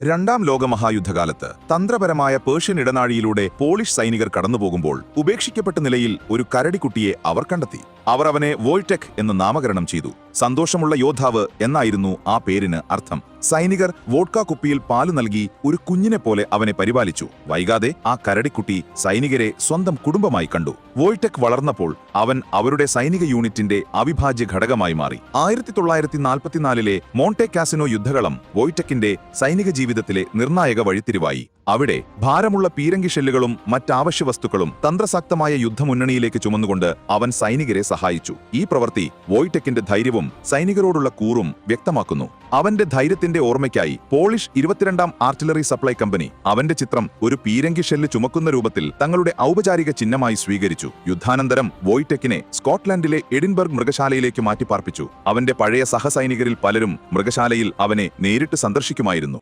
രണ്ടാം ലോകമഹായുദ്ധകാലത്ത് തന്ത്രപരമായ Persian ഇടനാഴിയിലൂടെ polish സൈനികർ കടന്നുപോകുമ്പോൾ ഉപേക്ഷിക്കപ്പെട്ട നിലയിൽ ഒരു കരടിക്കുട്ടിയെ അവർ കണ്ടെത്തി. അവർ അവനെ വോൾടെക് എന്ന് നാമകരണം ചെയ്തു. സന്തോഷമുള്ള യോദ്ധാവ് എന്നായിരുന്നു ആ പേരിന് അർത്ഥം. സൈനികർ വോഡ്ക കുപ്പിയിൽ പാൽ നൽകി ഒരു കുഞ്ഞിനെ പോലെ അവനെ പരിപാലിച്ചു. വൈകാതെ ആ കരടിക്കുട്ടി സൈനികരെ സ്വന്തം കുടുംബമായി കണ്ടു. വോൾടെക് വളർന്നപ്പോൾ അവൻ അവരുടെ സൈനിക യൂണിറ്റിന്റെ അവിഭാജ്യ ഘടകമായി മാറി. ആയിരത്തി തൊള്ളായിരത്തി നാൽപ്പത്തിനാലിലെ മോണ്ടെ കാസിനോ യുദ്ധകളം വോയ്ടെക്കിന്റെ സൈനിക ജീവിതത്തിലെ നിർണായക വഴിത്തിരിവായി. അവിടെ ഭാരമുള്ള പീരങ്കി ഷെല്ലുകളും മറ്റാവശ്യ വസ്തുക്കളും തന്ത്രസാക്തമായ യുദ്ധമുന്നണിയിലേക്ക് ചുമന്നുകൊണ്ട് അവൻ സൈനികരെ സഹായിച്ചു. ഈ പ്രവൃത്തി വോയ്ടെക്കിന്റെ ധൈര്യവും സൈനികരോടുള്ള കൂറും വ്യക്തമാക്കുന്നു. അവന്റെ ധൈര്യത്തിന്റെ ഓർമ്മയ്ക്കായി പോളിഷ് ഇരുപത്തിരണ്ടാം ആർട്ടിലറി സപ്ലൈ കമ്പനി അവന്റെ ചിത്രം ഒരു പീരങ്കി ഷെല്ല് ചുമക്കുന്ന രൂപത്തിൽ തങ്ങളുടെ ഔപചാരിക ചിഹ്നമായി സ്വീകരിച്ചു. യുദ്ധാനന്തരം വോയ്ടെക്കിനെ സ്കോട്ട്ലൻഡിലെ എഡിൻബർഗ് മൃഗശാലയിലേക്ക് മാറ്റിപ്പാർപ്പിച്ചു. അവന്റെ പഴയ സഹസൈനികരിൽ പലരും മൃഗശാലയിൽ അവനെ നേരിട്ട് സന്ദർശിക്കുമായിരുന്നു.